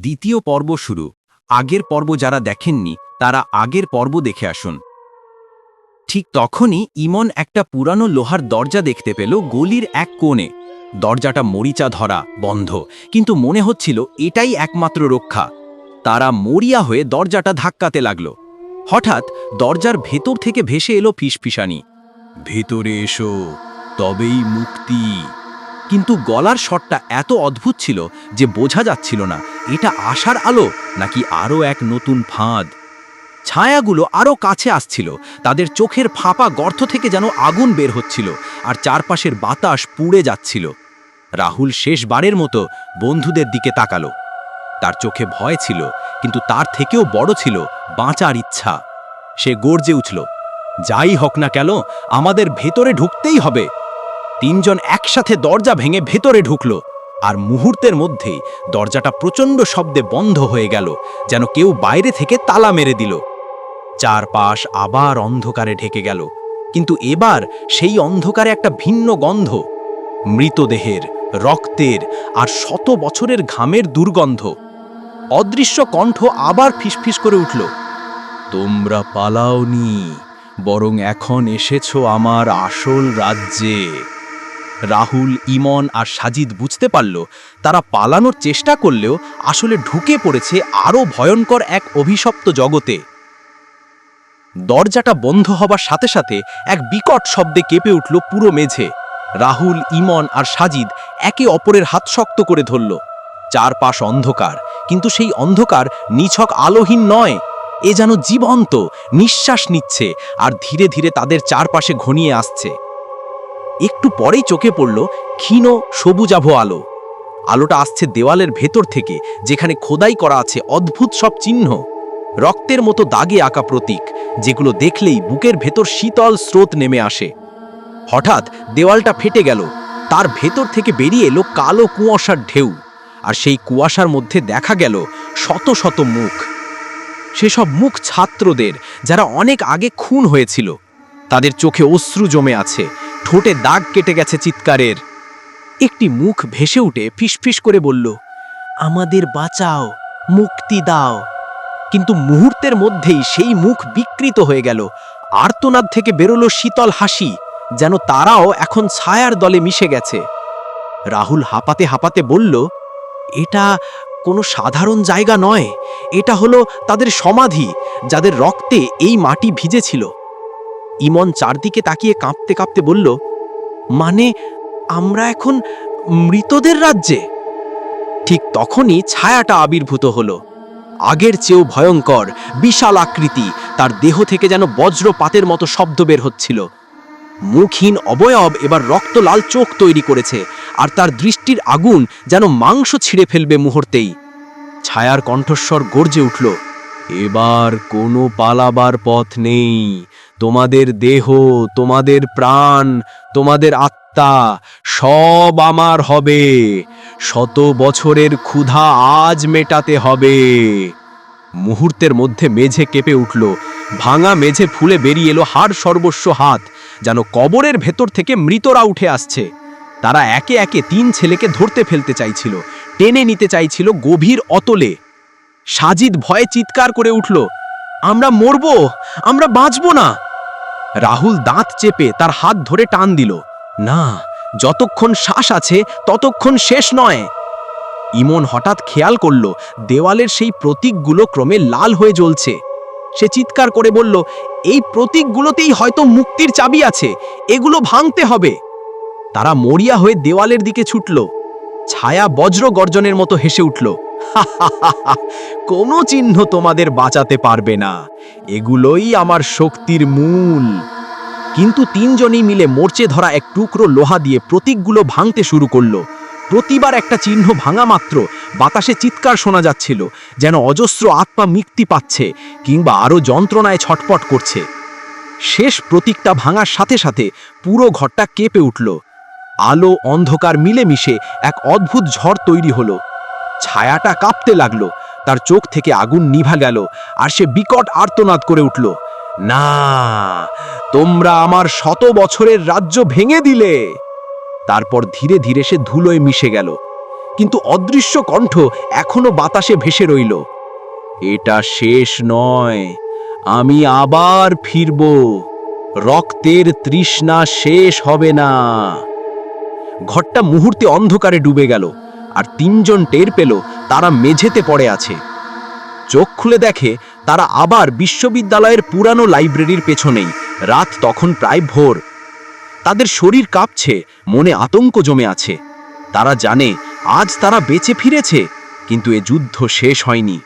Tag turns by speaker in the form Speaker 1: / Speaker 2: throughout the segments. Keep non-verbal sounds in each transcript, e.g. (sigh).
Speaker 1: দ্বিতীয় পর্ব শুরু। আগের পর্ব যারা দেখেননি, তারা আগের পর্ব দেখে আসুন। ঠিক তখনই ইমন একটা পুরানো লোহার দরজা দেখতে পেল গলির এক কোণে। দরজাটা মরিচা ধরা, বন্ধ। কিন্তু মনে হচ্ছিল এটাই একমাত্র রক্ষা। তারা মরিয়া হয়ে দরজাটা ধাক্কাতে লাগল। হঠাৎ দরজার ভেতর থেকে ভেসে এলো ফিসফিসানি। ভেতরে এসো, তবেই মুক্তি। কিন্তু গলার শটটা এত অদ্ভুত ছিল যে বোঝা যাচ্ছিল না, এটা আশার আলো নাকি আরও এক নতুন ফাঁদ? ছায়াগুলো আরও কাছে আসছিল, তাদের চোখের ফাঁপা গর্ত থেকে যেন আগুন বের হচ্ছিল আর চারপাশের বাতাস পুড়ে যাচ্ছিল। রাহুল শেষবারের মতো বন্ধুদের দিকে তাকালো। তার চোখে ভয় ছিল, কিন্তু তার থেকেও বড় ছিল বাঁচার ইচ্ছা। সে গর্জে উঠল, যাই হোক না কেন, আমাদের ভেতরে ঢুকতেই হবে। তিনজন একসাথে দরজা ভেঙে ভেতরে ঢুকল। আর মুহূর্তের মধ্যেই দরজাটা প্রচণ্ড শব্দে বন্ধ হয়ে গেল, যেন কেউ বাইরে থেকে তালা মেরে দিল। চারপাশ আবার অন্ধকারে ঢেকে গেল। কিন্তু এবার সেই অন্ধকারে একটা ভিন্ন গন্ধ। মৃতদেহের, রক্তের আর শত বছরের ঘামের দুর্গন্ধ। অদৃশ্য কণ্ঠ আবার ফিসফিস করে উঠল, তোমরা পালাওনি, বরং এখন এসেছ আমার আসল রাজ্যে। রাহুল, ইমন আর সাজিদ বুঝতে পারল, তারা পালানোর চেষ্টা করলেও আসলে ঢুকে পড়েছে আরও ভয়ঙ্কর এক অভিশপ্ত জগতে। দরজাটা বন্ধ হবার সাথে সাথে এক বিকট শব্দে কেঁপে উঠল পুরো মেঝে। রাহুল, ইমন আর সাজিদ একে অপরের হাত শক্ত করে ধরল। চারপাশ অন্ধকার, কিন্তু সেই অন্ধকার নিছক আলোহীন নয়, এ যেন জীবন্ত, নিঃশ্বাস নিচ্ছে আর ধীরে ধীরে তাদের চারপাশে ঘনিয়ে আসছে। একটু পরেই চোখে পড়ল ক্ষীণ সবুজাভ আলো। আলোটা আসছে দেওয়ালের ভেতর থেকে, যেখানে খোদাই করা আছে অদ্ভুত সব চিহ্ন। রক্তের মতো দাগে আঁকা প্রতীক, যেগুলো দেখলেই বুকের ভেতর শীতল স্রোত নেমে আসে। হঠাৎ দেওয়ালটা ফেটে গেল, তার ভেতর থেকে বেরিয়ে এলো কালো কুয়াশার ঢেউ, আর সেই কুয়াশার মধ্যে দেখা গেল শত শত মুখ। সেসব মুখ ছাত্রদের, যারা অনেক আগে খুন হয়েছিল। তাদের চোখে অশ্রু জমে আছে ঠোঁটে দাগ কেটে গেছে চিৎকারের। একটি মুখ ভেসে উঠে ফিসফিস করে বলল, আমাদের বাঁচাও, মুক্তি দাও। কিন্তু মুহূর্তের মধ্যেই সেই মুখ বিকৃত হয়ে গেল। আর্তনাদ থেকে বেরোলো শীতল হাসি, যেন তারাও এখন ছায়ার দলে মিশে গেছে। রাহুল হাঁপাতে হাঁপাতে বলল, এটা কোনো সাধারণ জায়গা নয়। এটা হলো তাদের সমাধি, যাদের রক্তে এই মাটি ভিজেছিল। ইমন চারদিকে তাকিয়ে কাঁপতে কাঁপতে বলল মানে আমরা এখন মৃতদের রাজ্যে? ঠিক তখনই ছায়াটা আবির্ভূত হলো। আগের চেয়েও ভয়ঙ্কর, বিশাল আকৃতি, তার দেহ থেকে যেন বজ্রপাতের মতো শব্দ বের হচ্ছিল। মুখহীন অবয়ব এবার রক্ত লাল চোখ তৈরি করেছে, আর তার দৃষ্টির আগুন যেন মাংস ছিঁড়ে ফেলবে মুহূর্তেই। ছায়ার কণ্ঠস্বর গর্জে উঠল, এবার কোনো পালাবার পথ নেই। তোমাদের দেহ, তোমাদের প্রাণ, তোমাদের আত্মা, সব আমার হবে। শত বছরের ক্ষুধা আজ মেটাতে হবে। মুহূর্তের মধ্যে মেঝে কেঁপে উঠল। ভাঙা মেঝে ফুলে বেরিয়ে এলো হাড় সর্বস্ব হাত, যেন কবরের ভেতর থেকে মৃতরা উঠে আসছে। তারা একে একে তিন ছেলেকে ধরতে ফেলতে চাইছিল, টেনে নিতে চাইছিল গভীর অতলে। সাজিদ ভয়ে চিৎকার করে উঠল, আমরা মরব? আমরা বাঁচব না? রাহুল দাঁত চেপে তার হাত ধরে টান দিল। না, যতক্ষণ শ্বাস আছে, ততক্ষণ শেষ নয়। ইমন হঠাৎ খেয়াল করল, দেওয়ালের সেই প্রতীকগুলো ক্রমে লাল হয়ে জ্বলছে। সে চিৎকার করে বলল, এই প্রতীকগুলোতেই হয়তো মুক্তির চাবি আছে, এগুলো ভাঙতে হবে। তারা মরিয়া হয়ে দেওয়ালের দিকে ছুটল। ছায়া বজ্র গর্জনের মতো হেসে উঠল। (laughs) কোনো চিহ্ন তোমাদের বাঁচাতে পারবে না। এগুলোই আমার শক্তির মূল। কিন্তু তিনজনই মিলে মোর্চে ধরা এক টুকরো লোহা দিয়ে প্রতীকগুলো ভাঙতে শুরু করল। প্রতিবার একটা চিহ্ন ভাঙা মাত্র বাতাসে চিৎকার শোনা যাচ্ছিল, যেন অজস্র আত্মা মুক্তি পাচ্ছে কিংবা আরও যন্ত্রণায় ছটপট করছে। শেষ প্রতীকটা ভাঙার সাথে সাথে পুরো ঘরটা কেঁপে উঠল। আলো অন্ধকার মিলেমিশে এক অদ্ভুত ঝড় তৈরি হলো। ছায়াটা কাঁপতে লাগল। তার চোখ থেকে আগুন নিভা গেল আর সে বিকট আর্তনাদ করে উঠল। না, তোমরা আমার শত বছরের রাজ্য ভেঙে দিলে। তারপর ধীরে ধীরে সে ধুলোয় মিশে গেল। কিন্তু অদৃশ্য কণ্ঠ এখনও বাতাসে ভেসে রইল। এটা শেষ নয়, আমি আবার ফিরব। রক্তের তৃষ্ণা শেষ হবে না। ঘরটা মুহূর্তে অন্ধকারে ডুবে গেল। আর তিনজন টের পেল তারা মেঝেতে পড়ে আছে। চোখ খুলে দেখে তারা আবার বিশ্ববিদ্যালয়ের পুরানো লাইব্রেরির পেছনেই। রাত তখন প্রায় ভোর। তাদের শরীর কাঁপছে, মনে আতঙ্ক জমে আছে। তারা জানে, আজ তারা বেঁচে ফিরেছে, কিন্তু এ যুদ্ধ শেষ হয়নি।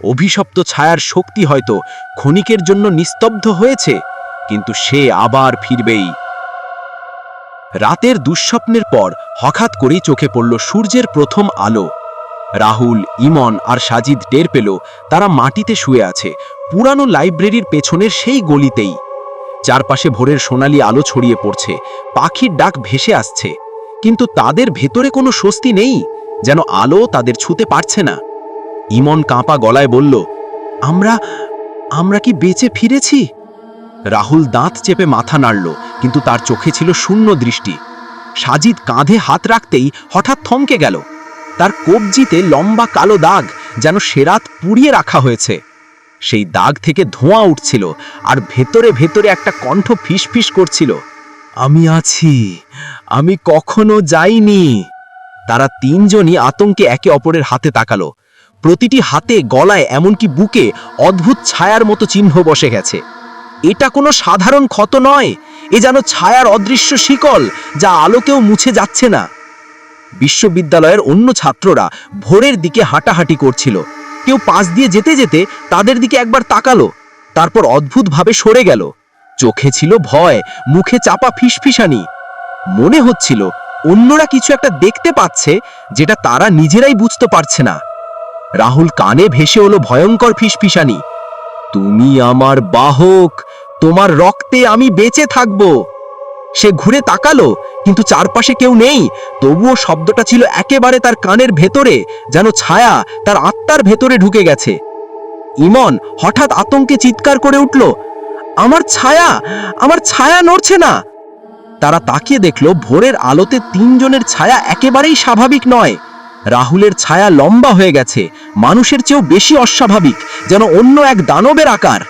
Speaker 1: অভিশপ্ত ছায়ার শক্তি হয়তো ক্ষণিকের জন্য নিস্তব্ধ হয়েছে, কিন্তু সে আবার ফিরবেই। রাতের দুঃস্বপ্নের পর হঠাৎ করেই চোখে পড়ল সূর্যের প্রথম আলো। রাহুল, ইমন আর সাজিদ টের পেল তারা মাটিতে শুয়ে আছে, পুরানো লাইব্রেরির পেছনের সেই গলিতেই। চারপাশে ভোরের সোনালি আলো ছড়িয়ে পড়ছে, পাখির ডাক ভেসে আসছে। কিন্তু তাদের ভেতরে কোনো স্বস্তি নেই, যেন আলো তাদের ছুতে পারছে না। ইমন কাঁপা গলায় বলল, আমরা আমরা কি বেঁচে ফিরেছি? রাহুল দাঁত চেপে মাথা নাড়ল, কিন্তু তার চোখে ছিল শূন্য দৃষ্টি। সাজিদ কাঁধে হাত রাখতেই হঠাৎ থমকে গেল। তার কবজিতে লম্বা কালো দাগ যেন সেরাত পুড়িয়ে রাখা হয়েছে। সেই দাগ থেকে ধোঁয়া উঠছিল আর ভেতরে ভেতরে একটা কণ্ঠ ফিসফিস করছিল। আমি আছি, আমি কখনো যাইনি। তারা তিনজনই আতঙ্কে একে অপরের হাতে তাকালো। প্রতিটি হাতে গলায় এমনকি বুকে অদ্ভুত ছায়ার মতো চিহ্ন বসে গেছে। এটা কোনো সাধারণ ক্ষত নয়। এ যেন ছায়ার অদৃশ্য শিকল যা আলোকেও মুছে যাচ্ছে না। বিশ্ববিদ্যালয়ের অন্য ছাত্ররা ভোরের দিকে হাঁটাহাঁটি করছিল। কেউ পাশ দিয়ে যেতে যেতে তাদের দিকে একবার তাকালো। তারপর অদ্ভুতভাবে সরে গেল। চোখে ছিল ভয়, মুখে চাপা ফিসফিসানি। মনে হচ্ছিল অন্যরা কিছু একটা দেখতে পাচ্ছে যেটা তারা নিজেরাই বুঝতে পারছে না। রাহুল কানে ভেসে হলো ভয়ঙ্কর ফিসফিসানি। তুমি আমার বাহক তোমার রক্তে আমি বেঁচে থাকব। সে ঘুরে তাকালো, কিন্তু চারপাশে কেউ নেই। তবুও শব্দটা ছিল একেবারে তার কানের ভেতরে, যেন ছায়া তার আত্মার ভেতরে ঢুকে গেছে। ইমন হঠাৎ আতঙ্কে চিৎকার করে উঠল, আমার ছায়া আমার ছায়া নড়ছে না! তারা তাকিয়ে দেখল, ভোরের আলোতে তিনজনের ছায়া একেবারেই স্বাভাবিক নয়। রাহুলের ছায়া লম্বা হয়ে গেছে, মানুষের চেয়েও বেশি অস্বাভাবিক, যেন অন্য এক দানবের আকার।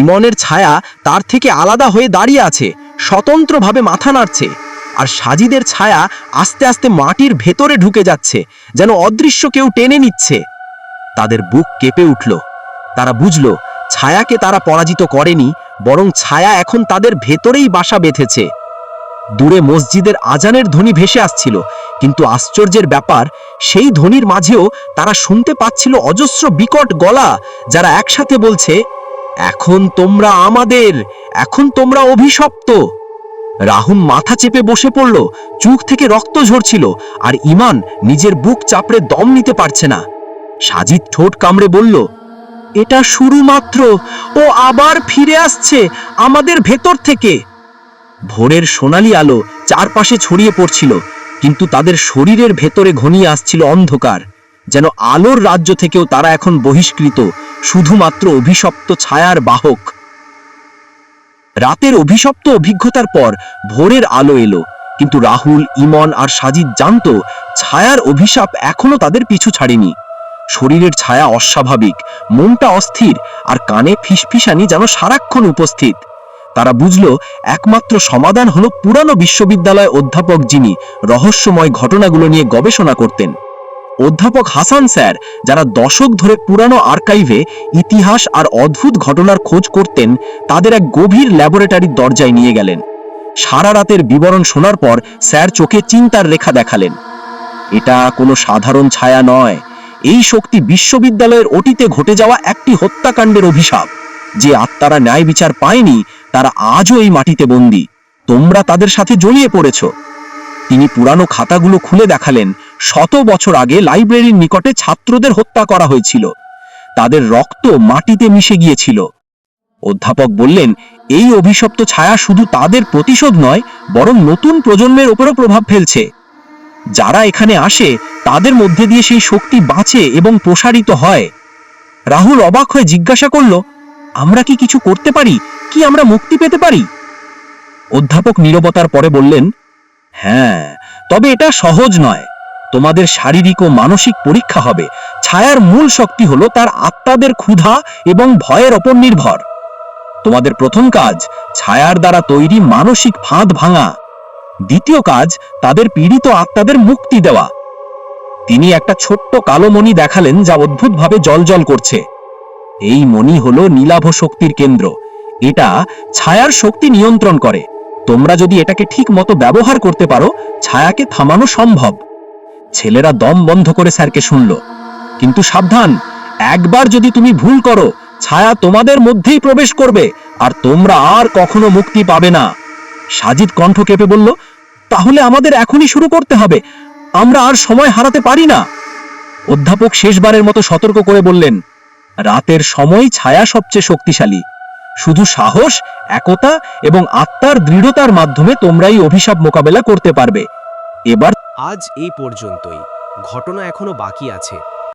Speaker 1: ইমনের ছায়া তার থেকে আলাদা হয়ে দাঁড়িয়ে আছে, স্বতন্ত্রভাবে মাথা নাড়ছে। আর সাজিদের ছায়া আস্তে আস্তে মাটির ভেতরে ঢুকে যাচ্ছে, যেন অদৃশ্য কেউ টেনে নিচ্ছে। তাদের বুক কেঁপে উঠল। তারা বুঝল, ছায়াকে তারা পরাজিত করেনি, বরং ছায়া এখন তাদের ভেতরেই বাসা বেঁধেছে। দূরে মসজিদের আজানের ধ্বনি ভেসে আসছিল, কিন্তু আশ্চর্যের ব্যাপার, সেই ধ্বনির মাঝেও তারা শুনতে পাচ্ছিল অজস্র বিকট গলা, যারা একসাথে বলছে এখন তোমরা আমাদের, এখন তোমরা অভিশপ্ত। রাহুল মাথা চেপে বসে পড়ল, চুখ থেকে রক্ত ঝরছিল, আর ইমান নিজের বুক চাপড়ে দম নিতে পারছে না। সাজিদ ঠোঁট কামড়ে বলল, এটা শুরু মাত্র ও আবার ফিরে আসছে আমাদের ভেতর থেকে। ভোরের সোনালি আলো চারপাশে ছড়িয়ে পড়ছিল, কিন্তু তাদের শরীরের ভেতরে ঘনিয়ে আসছিল অন্ধকার। যেন আলোর রাজ্য থেকেও তারা এখন বহিষ্কৃত, শুধুমাত্র অভিশপ্ত ছায়ার বাহক। রাতের অভিশপ্ত অভিজ্ঞতার পর ভোরের আলো এলো, কিন্তু রাহুল, ইমন আর সাজিদ জানত, ছায়ার অভিশাপ এখনও তাদের পিছু ছাড়েনি। শরীরের ছায়া অস্বাভাবিক, মনটা অস্থির, আর কানে ফিসফিসানি যেন সারাক্ষণ উপস্থিত। তারা বুঝল, একমাত্র সমাধান হলো পুরানো বিশ্ববিদ্যালয় অধ্যাপক যিনি রহস্যময় ঘটনাগুলো নিয়ে গবেষণা করতেন। অধ্যাপক হাসান স্যার, যারা দশক ধরে পুরানো আর্কাইভে ইতিহাস আর অদ্ভুত ঘটনার খোঁজ করতেন, তাদের এক গভীর ল্যাবরেটরির দরজায় নিয়ে গেলেন। সারা রাতের বিবরণ শোনার পর স্যার চোখে চিন্তার রেখা দেখালেন। এটা কোনো সাধারণ ছায়া নয়। এই শক্তি বিশ্ববিদ্যালয়ের অতীতে ঘটে যাওয়া একটি হত্যাকাণ্ডের অভিশাপ। যে আত্মারা ন্যায় বিচার পায়নি, তারা আজও এই মাটিতে বন্দী। তোমরা তাদের সাথে জড়িয়ে পড়েছ। তিনি পুরানো খাতাগুলো খুলে দেখালেন শত বছর আগে লাইব্রেরির নিকটে ছাত্রদের হত্যা করা হয়েছিল। তাদের রক্ত মাটিতে মিশে গিয়েছিল। অধ্যাপক বললেন, এই অভিশপ্ত ছায়া শুধু তাদের প্রতিশোধ নয়, বরং নতুন প্রজন্মের ওপরও প্রভাব ফেলছে। যারা এখানে আসে, তাদের মধ্যে দিয়ে সেই শক্তি বাঁচে এবং প্রসারিত হয়। রাহুল অবাক হয়ে জিজ্ঞাসা করল, আমরা কি কিছু করতে পারি? কি আমরা মুক্তি পেতে পারি? অধ্যাপক নীরবতার পরে বললেন হ্যাঁ তবে এটা সহজ নয়।
Speaker 2: তোমাদের শারীরিক ও মানসিক পরীক্ষা হবে। ছায়ার মূল শক্তি হলো তার আত্মাদের ক্ষুধা এবং ভয়ের ওপর নির্ভর। তোমাদের প্রথম কাজ, ছায়ার দ্বারা তৈরি মানসিক ফাঁদ ভাঙা। দ্বিতীয় কাজ, তাদের পীড়িত আত্মাদের মুক্তি দেওয়া। তিনি একটা ছোট্ট কালো মণি দেখালেন যা অদ্ভুতভাবে জলজল করছে। এই মণি হলো নীলাভ শক্তির কেন্দ্র। এটা ছায়ার শক্তি নিয়ন্ত্রণ করে। তোমরা যদি এটাকে ঠিক মতো ব্যবহার করতে পারো, ছায়াকে থামানো সম্ভব। ছেলেরা দম বন্ধ করে স্যারকে শুনল। কিন্তু সাবধান, একবার যদি তুমি ভুল করো, ছায়া তোমাদের মধ্যেই প্রবেশ করবে, আর তোমরা আর কখনো মুক্তি পাবে না। সাজিদ কণ্ঠ কেঁপে বলল, তাহলে আমাদের এখনই শুরু করতে হবে। আমরা আর সময় হারাতে পারি না। অধ্যাপক শেষবারের মতো সতর্ক করে বললেন, রাতের সময় ছায়া সবচেয়ে শক্তিশালী। শুধু সাহস, একতা এবং আত্মার দৃঢ়তার মাধ্যমে তোমরাই অভিশাপ মোকাবেলা করতে পারবে। এবার
Speaker 3: আজ এই পর্যন্তই। ঘটনা এখনও বাকি আছে।